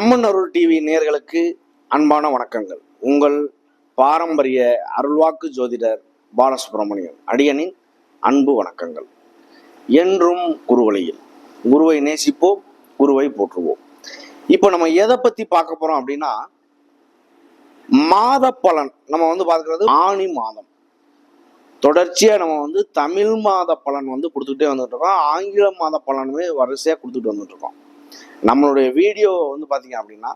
அம்மன் அருள் TV நேர்களுக்கு அன்பான வணக்கங்கள். உங்கள் பாரம்பரிய அருள்வாக்கு ஜோதிடர் பாலசுப்ரமணியன் அடியனின் அன்பு வணக்கங்கள். என்றும் குருவழியில் குருவை நேசிப்போம் குருவை போற்றுவோம். இப்போ நம்ம எதை பத்தி பார்க்க போறோம் அப்படின்னா மாத பலன். நம்ம வந்து பார்க்கறது ஆணி மாதம். தொடர்ச்சியா நம்ம வந்து தமிழ் மாத பலன் வந்து கொடுத்துக்கிட்டே வந்துட்டு இருக்கோம். ஆங்கில மாத பலனுமே வரிசையா கொடுத்துட்டு வந்துட்டு இருக்கோம். நம்மளுடைய வீடியோ வந்து பார்த்தீங்க அப்படின்னா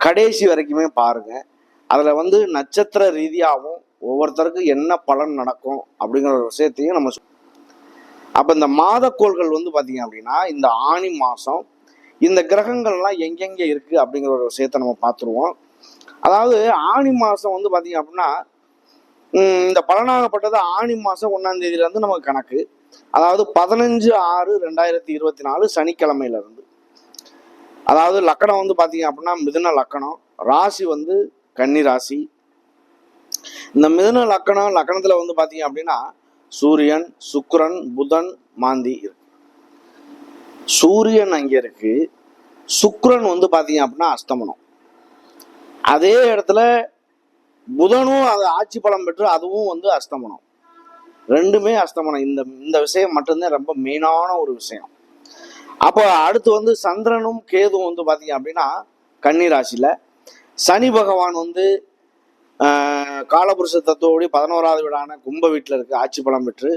கடைசி வரைக்குமே பாருங்க. அதில் வந்து நட்சத்திர ரீதியாகவும் ஒவ்வொருத்தருக்கும் என்ன பலன் நடக்கும் அப்படிங்கிற ஒரு விஷயத்தையும் நம்ம அப்போ இந்த மாதக்கோள்கள் வந்து பார்த்தீங்க அப்படின்னா இந்த ஆணி மாதம் இந்த கிரகங்கள்லாம் எங்கெங்கே இருக்குது அப்படிங்கிற ஒரு விஷயத்தை நம்ம பார்த்துருவோம் அதாவது ஆணி மாதம் வந்து பார்த்தீங்க அப்படின்னா இந்த பலனாகப்பட்டது ஆணி மாதம் ஒன்றாம் தேதியிலேருந்து நமக்கு கணக்கு. அதாவது பதினஞ்சு ஆறு ரெண்டாயிரத்தி இருபத்தி நாலு சனிக்கிழமையிலேருந்து. அதாவது லக்கணம் வந்து பார்த்தீங்க அப்படின்னா மிதுன லக்கணம். ராசி வந்து கன்னி ராசி. இந்த மிதுன லக்கணம் லக்கணத்தில் வந்து பார்த்தீங்க அப்படின்னா சூரியன் சுக்கரன் புதன் மாந்தி இருக்கு. சூரியன் அங்கே இருக்கு. சுக்கரன் வந்து பார்த்தீங்க அப்படின்னா அஸ்தமனம். அதே இடத்துல புதனும் அது ஆட்சி பலம் பெற்று அதுவும் வந்து அஸ்தமனம். ரெண்டுமே அஸ்தமனம். இந்த இந்த விஷயம் மட்டும்தான் ரொம்ப மெயினான ஒரு விஷயம். அப்போ அடுத்து வந்து சந்திரனும் கேதுவும் வந்து பார்த்தீங்க அப்படின்னா கன்னிராசியில் சனி பகவான் வந்து காலபுருஷ தத்துவப்படி பதினோராவது வீடான கும்ப வீட்டில் இருக்கு ஆட்சி பலம் பெற்று.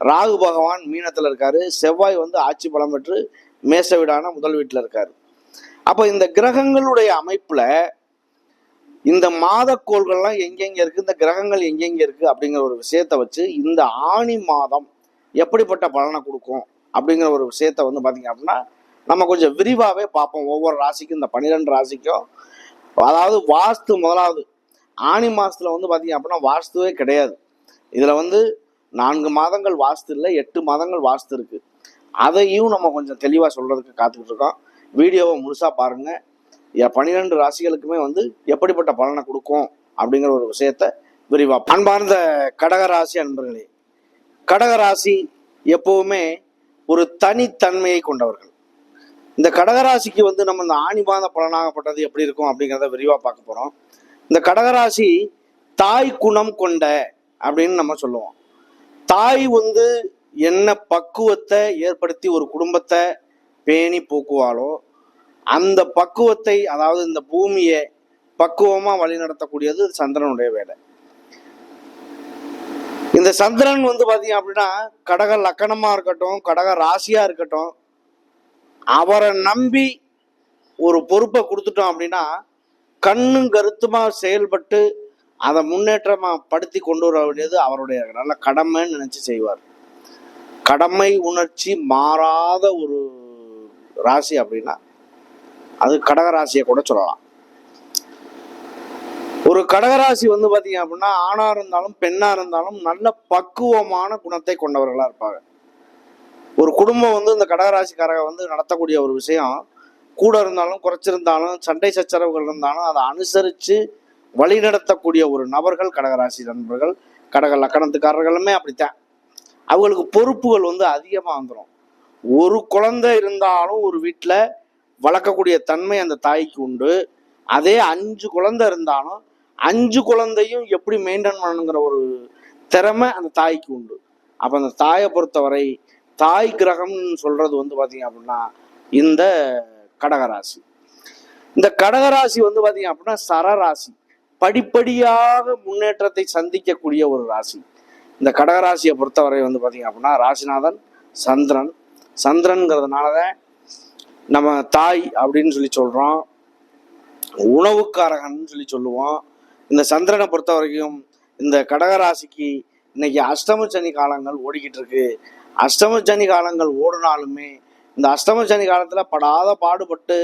ராகு பகவான் மீனத்தில் இருக்காரு செவ்வாய் வந்து ஆட்சி பலம் பெற்று மேச வீடான முதல் வீட்டில் இருக்காரு. அப்போ இந்த கிரகங்களுடைய அமைப்பில் இந்த மாதக்கோள்கள்லாம் எங்கெங்கே இருக்குது இந்த கிரகங்கள் எங்கெங்கே இருக்குது அப்படிங்கிற ஒரு விஷயத்த வச்சு இந்த ஆணி மாதம் எப்படிப்பட்ட பலனை கொடுக்கும் அப்படிங்கிற ஒரு விஷயத்த வந்து பார்த்திங்க அப்படின்னா நம்ம கொஞ்சம் விரிவாகவே பார்ப்போம். ஒவ்வொரு ராசிக்கும் இந்த பன்னிரெண்டு ராசிக்கும். அதாவது வாஸ்து முதலாவது. ஆணி மாதத்தில் வந்து பார்த்திங்க அப்படின்னா வாஸ்துவே கிடையாது. இதில் வந்து நான்கு மாதங்கள் வாஸ்து இல்லை எட்டு மாதங்கள் வாஸ்து இருக்குது அதையும் நம்ம கொஞ்சம் தெளிவாக சொல்கிறதுக்கு காத்துக்கிட்டு இருக்கோம். வீடியோவை முழுசாக பாருங்கள் பன்னிரெண்டு ராசிகளுக்குமே வந்து எப்படிப்பட்ட பலனை கொடுக்கும் அப்படிங்கிற ஒரு விஷயத்த விரிவாக அன்பார்ந்த கடக ராசி அன்பர்களே கடக ராசி ஒரு தனித்தன்மையை கொண்டவர்கள். இந்த கடகராசிக்கு வந்து நம்ம இந்த ஆணி மாத பலனாகப்பட்டது எப்படி இருக்கும் அப்படிங்கிறத விரிவாக பார்க்க போகிறோம் இந்த கடகராசி தாய் குணம் கொண்ட அப்படின்னு நம்ம சொல்லுவோம். தாய் வந்து என்ன பக்குவத்தை ஏற்படுத்தி ஒரு குடும்பத்தை பேணி போக்குவாளோ அந்த பக்குவத்தை அதாவது இந்த பூமியை பக்குவமாக வழிநடத்தக்கூடியது சந்திரனுடைய வேலை. இந்த சந்திரன் வந்து பாத்தீங்க அப்படின்னா கடக லக்கணமா இருக்கட்டும் கடக ராசியா இருக்கட்டும் அவரை நம்பி ஒரு பொறுப்பை கொடுத்துட்டோம் அப்படின்னா கண்ணும் கருத்துமா செயல்பட்டு அதை முன்னேற்றமா படுத்தி கொண்டு வர வேண்டியது அவருடைய நல்ல கடமைன்னு நினைச்சு செய்வார். கடமை உணர்ச்சி மாறாத ஒரு ராசி அப்படின்னா அது கடக ராசியை கூட சொல்லலாம். ஒரு கடகராசி வந்து பாத்தீங்க அப்படின்னா ஆணா இருந்தாலும் பெண்ணா இருந்தாலும் நல்ல பக்குவமான குணத்தை கொண்டவர்களா இருப்பாங்க. ஒரு குடும்பம் வந்து இந்த கடகராசிக்காரங்க வந்து நடத்தக்கூடிய ஒரு விஷயம். கூட இருந்தாலும் குறைச்சிருந்தாலும் சண்டை சச்சரவுகள் இருந்தாலும் அதை அனுசரித்து வழிநடத்தக்கூடிய ஒரு நபர்கள் கடகராசி நண்பர்கள் கடக லக்கணத்துக்காரர்களுமே அப்படித்தான். அவங்களுக்கு பொறுப்புகள் வந்து அதிகமாக வந்துடும் ஒரு குழந்தை இருந்தாலும் ஒரு வீட்டில் வளர்க்கக்கூடிய தன்மை அந்த தாய்க்கு உண்டு. அதே அஞ்சு குழந்தை இருந்தாலும் அஞ்சு குழந்தையும் எப்படி மெயின்டைன் பண்ணணுங்கிற ஒரு திறமை அந்த தாய்க்கு உண்டு. அப்போ அந்த தாயை பொறுத்தவரை தாய் கிரகம்னு சொல்றது வந்து பார்த்தீங்க அப்படின்னா இந்த கடகராசி. இந்த கடகராசி வந்து பார்த்தீங்க அப்படின்னா சரராசி. படிப்படியாக முன்னேற்றத்தை சந்திக்கக்கூடிய ஒரு ராசி. இந்த கடகராசியை பொறுத்தவரை வந்து பார்த்தீங்க அப்படின்னா ராசிநாதன் சந்திரன். சந்திரன்கிறதுனால தான் நம்ம தாய் அப்படின்னு சொல்லி சொல்கிறோம் உணவுக்காரகன் சொல்லி சொல்லுவோம். இந்த சந்திரனை பொறுத்த வரைக்கும் இந்த கடகராசிக்கு இன்னைக்கு அஷ்டம சனி காலங்கள் ஓடிக்கிட்டு இருக்கு. அஷ்டம சனி காலங்கள் ஓடினாலுமே இந்த அஷ்டம சனி காலத்தில் படாத பாடுபட்டு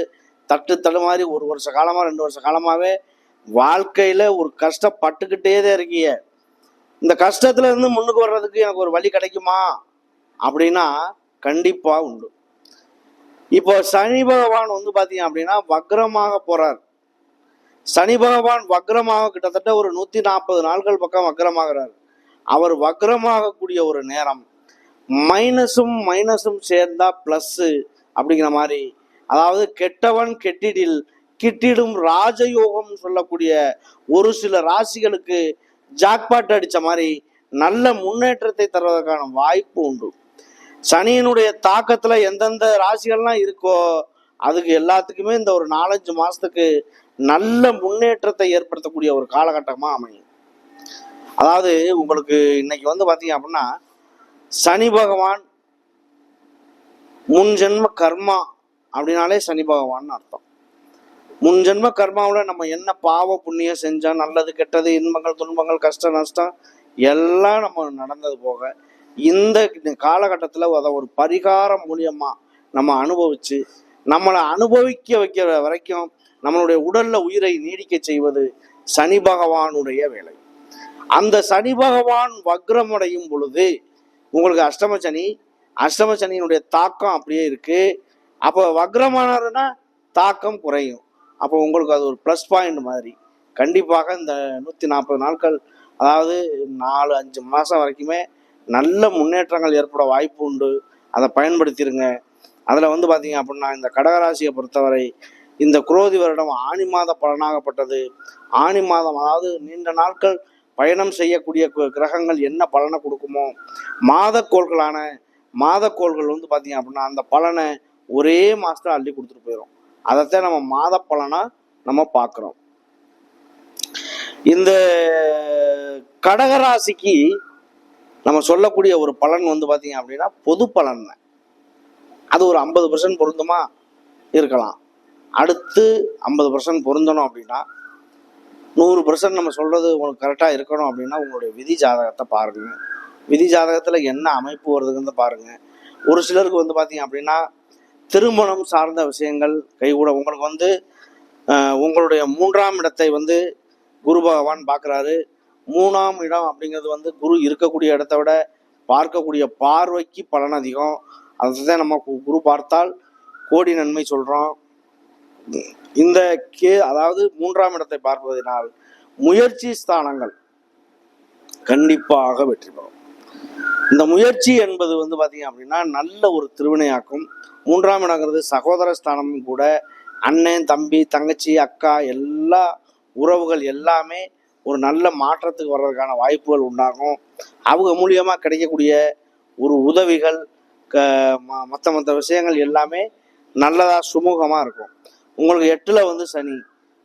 தட்டு தடுமாறி ஒரு வருஷ காலமாக ரெண்டு வருஷ காலமாகவே வாழ்க்கையில் ஒரு கஷ்டப்பட்டுக்கிட்டே தான் இருக்கீங்க. இந்த கஷ்டத்துல இருந்து முன்னுக்கு வர்றதுக்கு எனக்கு ஒரு வழி கிடைக்குமா? அப்படின்னா கண்டிப்பாக உண்டு. இப்போ சனி பகவான் வந்து பார்த்தீங்க அப்படின்னா வக்ரமாக போறார். சனி பகவான் வக்ரமாக கிட்டத்தட்ட ஒரு நூத்தி நாற்பது நாட்கள் பக்கம் வக்ரமாகிறார். அவர் வக்ரமாகக்கூடிய ஒரு நேரம். மைனஸும் மைனஸும் சேர்ந்தா ப்ளஸ்ஸு அப்படிங்கிற மாதிரி. அதாவது கெட்டவன் கெட்டிடில் கிட்டிடும் ராஜயோகம் சொல்லக்கூடிய ஒரு சில ராசிகளுக்கு ஜாக்பாட் அடிச்ச மாதிரி நல்ல முன்னேற்றத்தை தருவதற்கான வாய்ப்பு உண்டு. சனியினுடைய தாக்கத்துல எந்தெந்த ராசிகள்லாம் இருக்கோ அதுக்கு எல்லாத்துக்குமே இந்த ஒரு நாலஞ்சு மாசத்துக்கு நல்ல முன்னேற்றத்தை ஏற்படுத்தக்கூடிய ஒரு காலகட்டமா அமையும். அதாவது உங்களுக்கு இன்னைக்கு வந்து பாத்தீங்க அப்படின்னா சனி பகவான் முன் ஜென்ம கர்மா அப்படின்னாலே சனி பகவான் அர்த்தம். முன் ஜென்ம கர்மாவில் நம்ம என்ன பாவ புண்ணியம் செஞ்சோம் நல்லது கெட்டது இன்பங்கள் துன்பங்கள் கஷ்டம் நஷ்டம் எல்லாம் நம்ம நடந்தது போக இந்த காலகட்டத்தில் அதை ஒரு பரிகாரம் மூலியமாக நம்ம அனுபவிச்சு நம்மளை அனுபவிக்க வைக்கிற வரைக்கும் நம்மளுடைய உடல்ல உயிரை நீடிக்க செய்வது சனி பகவானுடைய வேலை. அந்த சனி பகவான் வக்ரமடையும் பொழுது உங்களுக்கு அஷ்டம சனி அஷ்டம சனியினுடைய தாக்கம் அப்படியே இருக்கு. அப்போ வக்ரமானாருன்னா தாக்கம் குறையும். அப்போ உங்களுக்கு அது ஒரு ப்ளஸ் பாயிண்ட் மாதிரி. கண்டிப்பாக இந்த நூற்றி நாற்பது நாட்கள் அதாவது நாலு அஞ்சு மாதம் வரைக்குமே நல்ல முன்னேற்றங்கள் ஏற்பட வாய்ப்பு உண்டு. அதை பயன்படுத்திடுங்க அதில் வந்து பார்த்தீங்க அப்படின்னா இந்த கடகராசியை பொறுத்தவரை இந்த குரோதி வருடம் ஆணி மாத பலனாகப்பட்டது. ஆணி மாதம் அதாவது நீண்ட நாட்கள் பயணம் செய்யக்கூடிய கிரகங்கள் என்ன பலனை கொடுக்குமோ மாதக்கோள்களான மாதக்கோள்கள் வந்து பார்த்தீங்க அப்படின்னா அந்த பலனை ஒரே மாதத்தில் அள்ளி கொடுத்துட்டு போயிடும் அதைத்தான் நம்ம மாத பலனாக நம்ம பார்க்குறோம் இந்த கடகராசிக்கு நம்ம சொல்லக்கூடிய ஒரு பலன் வந்து பார்த்தீங்க அப்படின்னா பொது பலன் அது ஒரு ஐம்பது பர்சன்ட் பொருந்துமா? இருக்கலாம். அடுத்து ஐம்பது பர்சன்ட் பொருந்தணும் அப்படின்னா நூறு பர்சன்ட் நம்ம சொல்கிறது உங்களுக்கு கரெக்டாக இருக்கணும் அப்படின்னா உங்களுடைய விதி ஜாதகத்தை பாருங்கள் விதி ஜாதகத்தில் என்ன அமைப்பு வருதுங்கிறத பாருங்கள் ஒரு சிலருக்கு வந்து பார்த்தீங்க அப்படின்னா திருமணம் சார்ந்த விஷயங்கள் கைகூட உங்களுக்கு வந்து உங்களுடைய மூன்றாம் இடத்தை வந்து குரு பகவான் பார்க்குறாரு மூணாம் இடம் அப்படிங்கிறது வந்து குரு இருக்கக்கூடிய இடத்த விட பார்க்கக்கூடிய பார்வைக்கு பலன் அதிகம். அதுதான் நம்ம கு- குரு பார்த்தால் கோடி நன்மை சொல்கிறோம் இந்த கே அதாவது மூன்றாம் இடத்தை பார்ப்பதினால் முயற்சி ஸ்தானங்கள் கண்டிப்பாக வெற்றி பெறும். இந்த முயற்சி என்பது வந்து பார்த்தீங்க அப்படின்னா நல்ல ஒரு திருவினையாக்கும். மூன்றாம் இடங்கிறது சகோதர ஸ்தானமும் கூட அண்ணன் தம்பி தங்கச்சி அக்கா எல்லா உறவுகள் எல்லாமே ஒரு நல்ல மாற்றத்துக்கு வர்றதுக்கான வாய்ப்புகள் உண்டாகும். அவங்க மூலியமாக கிடைக்கக்கூடிய ஒரு உதவிகள் க மற்ற மற்ற விஷயங்கள் எல்லாமே நல்லதாக சுமூகமாக இருக்கும். உங்களுக்கு எட்டில் வந்து சனி.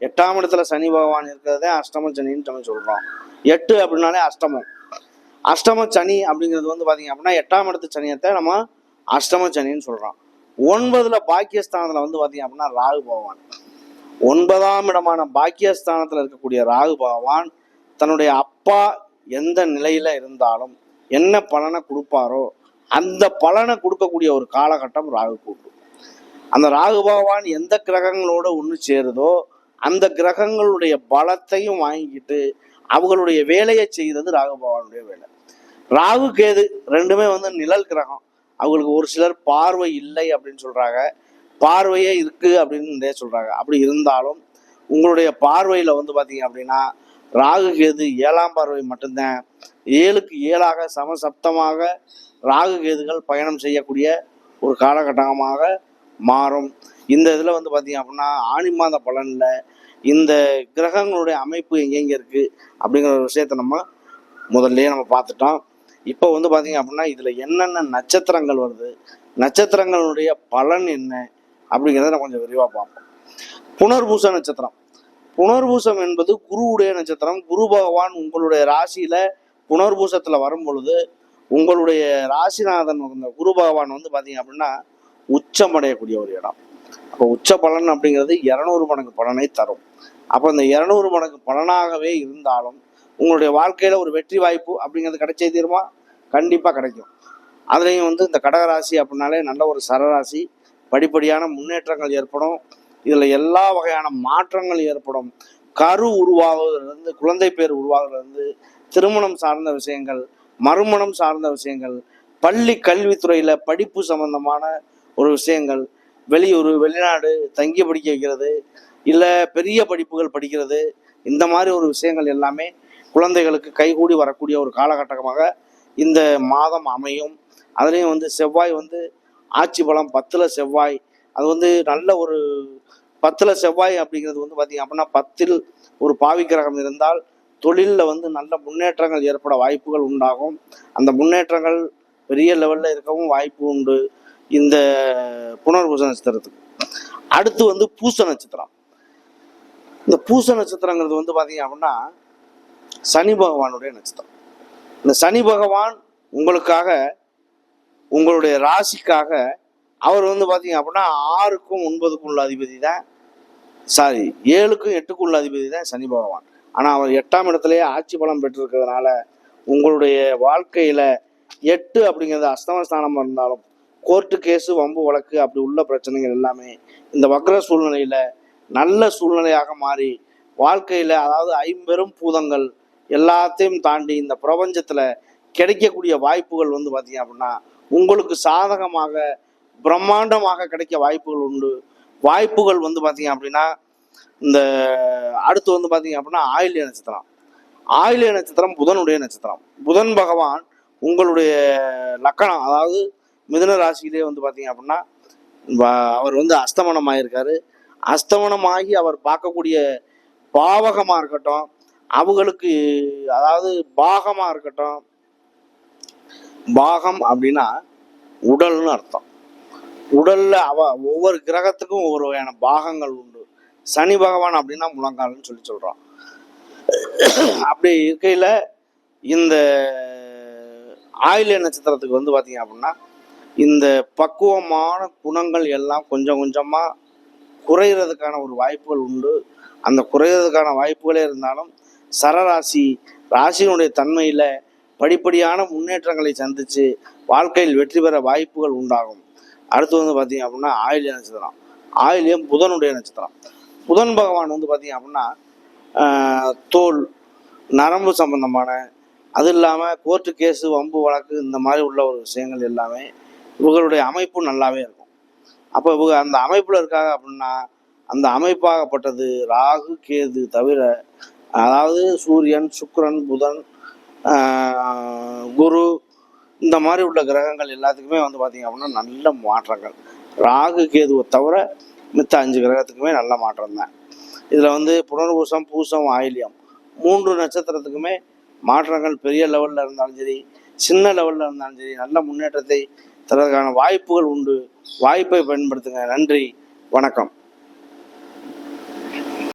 எட்டாம் இடத்துல சனி பகவான் இருக்கிறதே அஷ்டம சனின்னு நம்ம சொல்கிறோம் எட்டு அப்படின்னாலே அஷ்டமம். அஷ்டம சனி அப்படிங்கிறது வந்து பார்த்தீங்க அப்படின்னா எட்டாம் இடத்து சனியத்தை நம்ம அஷ்டம சனின்னு சொல்கிறோம் ஒன்பதுல பாக்கியஸ்தானத்தில் வந்து பாத்தீங்க அப்படின்னா ராகு பகவான். ஒன்பதாம் இடமான பாக்கியஸ்தானத்தில் இருக்கக்கூடிய ராகு பகவான் தன்னுடைய அப்பா எந்த நிலையில இருந்தாலும் என்ன பலனை கொடுப்பாரோ அந்த பலனை கொடுக்கக்கூடிய ஒரு காலகட்டம் ராகு கூட்டு. அந்த ராகு பகவான் எந்த கிரகங்களோட ஒன்று சேருதோ அந்த கிரகங்களுடைய பலத்தையும் வாங்கிக்கிட்டு அவங்களுடைய வேலையை செய்கிறது ராகு பகவானுடைய வேலை. ராகு கேது ரெண்டுமே வந்து நிழல் கிரகம். அவங்களுக்கு ஒரு சிலர் பார்வை இல்லை அப்படின்னு சொல்றாங்க. பார்வையே இருக்கு அப்படின்னு நிறைய சொல்றாங்க. அப்படி இருந்தாலும் உங்களுடைய பார்வையில வந்து பாத்தீங்க அப்படின்னா ராகு கேது ஏழாம் பார்வை மட்டும்தான். ஏழுக்கு ஏழாக சமசப்தமாக ராகு கேதுகள் பயணம் செய்யக்கூடிய ஒரு காலகட்டமாக மாறும். இந்த இதில் வந்து பார்த்திங்க அப்படின்னா ஆணி மாத பலனில் இந்த கிரகங்களுடைய அமைப்பு எங்கெங்கே இருக்குது அப்படிங்கிற ஒரு விஷயத்த நம்ம முதல்லையே நம்ம பார்த்துட்டோம் இப்போ வந்து பார்த்திங்க அப்படின்னா இதில் என்னென்ன நட்சத்திரங்கள் வருது நட்சத்திரங்களுடைய பலன் என்ன அப்படிங்கிறத நம்ம கொஞ்சம் விரிவாக பார்ப்போம் புனர்பூச நட்சத்திரம். புனர்பூசம் என்பது குருவுடைய நட்சத்திரம். குரு பகவான் உங்களுடைய ராசியில் புனர்பூசத்தில் வரும் பொழுது உங்களுடைய ராசிநாதன் குரு பகவான் வந்து பார்த்திங்க அப்படின்னா உச்சமடையக்கூடிய ஒரு இடம். அப்போ உச்ச பலன் அப்படிங்கிறது இரநூறு மடங்கு பலனை தரும். அப்போ இந்த இரநூறு மடங்கு பலனாகவே இருந்தாலும் உங்களுடைய வாழ்க்கையில் ஒரு வெற்றி வாய்ப்பு அப்படிங்கிறது கிடைச்சே தீருமா? கண்டிப்பாக கிடைக்கும். அதுலேயும் வந்து இந்த கடகராசி அப்படின்னாலே நல்ல ஒரு சரராசி. படிப்படியான முன்னேற்றங்கள் ஏற்படும். இதில் எல்லா வகையான மாற்றங்கள் ஏற்படும். கரு உருவாகுவதிலிருந்து குழந்தை பேர் உருவாகுவதிலிருந்து திருமணம் சார்ந்த விஷயங்கள் மறுமணம் சார்ந்த விஷயங்கள் பள்ளி கல்வித்துறையில் படிப்பு சம்பந்தமான ஒரு விஷயங்கள். வெளியூர் வெளிநாடு தங்கி படிக்க வைக்கிறது இல்லை பெரிய படிப்புகள் படிக்கிறது இந்த மாதிரி ஒரு விஷயங்கள் எல்லாமே குழந்தைகளுக்கு கைகூடி வரக்கூடிய ஒரு காலகட்டமாக இந்த மாதம் அமையும். அதுலேயும் வந்து செவ்வாய் வந்து ஆட்சி பலம் பத்தில் செவ்வாய். அது வந்து நல்ல ஒரு பத்தில் செவ்வாய் அப்படிங்கிறது வந்து பார்த்திங்க அப்படின்னா பத்தில் ஒரு பாவி கிரகம் இருந்தால் தொழிலில் வந்து நல்ல முன்னேற்றங்கள் ஏற்பட வாய்ப்புகள் உண்டாகும். அந்த முன்னேற்றங்கள் பெரிய லெவலில் இருக்கவும் வாய்ப்பு உண்டு. இந்த புனர்பூச நட்சத்திரத்துக்கு. அடுத்து வந்து பூச நட்சத்திரம். இந்த பூச நட்சத்திரங்கிறது வந்து பார்த்தீங்க அப்படின்னா சனி பகவானுடைய நட்சத்திரம். இந்த சனி பகவான் உங்களுக்காக உங்களுடைய ராசிக்காக அவர் வந்து பார்த்தீங்க அப்படின்னா ஆறுக்கும் ஒன்பதுக்கும் உள்ள அதிபதி தான். சாரி ஏழுக்கும் எட்டுக்கும் உள்ள அதிபதி தான் சனி பகவான். ஆனால் அவர் எட்டாம் இடத்துலயே ஆட்சி பலம் பெற்றிருக்கிறதுனால உங்களுடைய வாழ்க்கையில் எட்டு அப்படிங்கிறது அஸ்தமஸ்தானம் இருந்தாலும் கோர்ட்டு கேஸு வம்பு வழக்கு அப்படி உள்ள பிரச்சனைகள் எல்லாமே இந்த வக்ர சூழ்நிலையில் நல்ல சூழ்நிலையாக மாறி வாழ்க்கையில் அதாவது ஐம்பெரும் பூதங்கள் எல்லாத்தையும் தாண்டி இந்த பிரபஞ்சத்தில் கிடைக்கக்கூடிய வாய்ப்புகள் வந்து பார்த்தீங்க அப்படின்னா உங்களுக்கு சாதகமாக பிரம்மாண்டமாக கிடைக்க வாய்ப்புகள் உண்டு. வாய்ப்புகள் வந்து பார்த்தீங்க அப்படின்னா இந்த அடுத்து வந்து பார்த்தீங்க அப்படின்னா ஆயிலிய நட்சத்திரம். ஆயிலிய நட்சத்திரம் புதனுடைய நட்சத்திரம். புதன் பகவான் உங்களுடைய லக்கணம் அதாவது மிதுன ராசியிலே வந்து பார்த்தீங்க அப்படின்னா அவர் வந்து அஸ்தமனம் ஆயிருக்காரு அஸ்தமனமாகி அவர் பார்க்கக்கூடிய பாவகமாக இருக்கட்டும் அவங்களுக்கு அதாவது பாகமாக இருக்கட்டும் பாகம் அப்படின்னா உடல்னு அர்த்தம். உடல்ல அவ ஒவ்வொரு கிரகத்துக்கும் ஒவ்வொரு வகையான பாகங்கள் உண்டு. சனி பகவான் அப்படின்னா முழங்கால்னு சொல்லி சொல்றோம். அப்படி இருக்கையில இந்த ஆயில்ய நட்சத்திரத்துக்கு வந்து பாத்தீங்க அப்படின்னா இந்த பக்குவமான குணங்கள் எல்லாம் கொஞ்சம் கொஞ்சமாக குறையிறதுக்கான ஒரு வாய்ப்புகள் உண்டு. அந்த குறையிறதுக்கான வாய்ப்புகளே இருந்தாலும் சரராசி ராசியினுடைய தன்மையில் படிப்படியான முன்னேற்றங்களை சந்தித்து வாழ்க்கையில் வெற்றி பெற வாய்ப்புகள் உண்டாகும். அடுத்து வந்து பார்த்தீங்க அப்படின்னா ஆயில்ய நட்சத்திரம். ஆயில்யம் புதனுடைய நட்சத்திரம். புதன் பகவான் வந்து பார்த்தீங்க அப்படின்னா தோல் நரம்பு சம்பந்தமான அது இல்லாமல் கோர்ட்டு கேஸு வம்பு வழக்கு இந்த மாதிரி உள்ள ஒரு விஷயங்கள் எல்லாமே இவர்களுடைய அமைப்பு நல்லாவே இருக்கும். அப்போ இவங்க அந்த அமைப்பில் இருக்காங்க அப்படின்னா அந்த அமைப்பாகப்பட்டது ராகு கேது தவிர அதாவது சூரியன் சுக்கிரன் புதன் குரு இந்த மாதிரி உள்ள கிரகங்கள் எல்லாத்துக்குமே வந்து பார்த்தீங்க அப்படின்னா நல்ல மாற்றங்கள். ராகு கேதுவை தவிர மித்த அஞ்சு கிரகத்துக்குமே நல்ல மாற்றம் தான். இதில் வந்து புனர்பூசம் பூசம் ஆயில்யம் மூன்று நட்சத்திரத்துக்குமே மாற்றங்கள் பெரிய லெவலில் இருந்தாலும் சரி சின்ன லெவலில் இருந்தாலும் சரி நல்ல முன்னேற்றத்தை தரதுக்கான வாய்ப்புகள் உண்டு. வாய்ப்பை பயன்படுத்துங்க. நன்றி. வணக்கம்.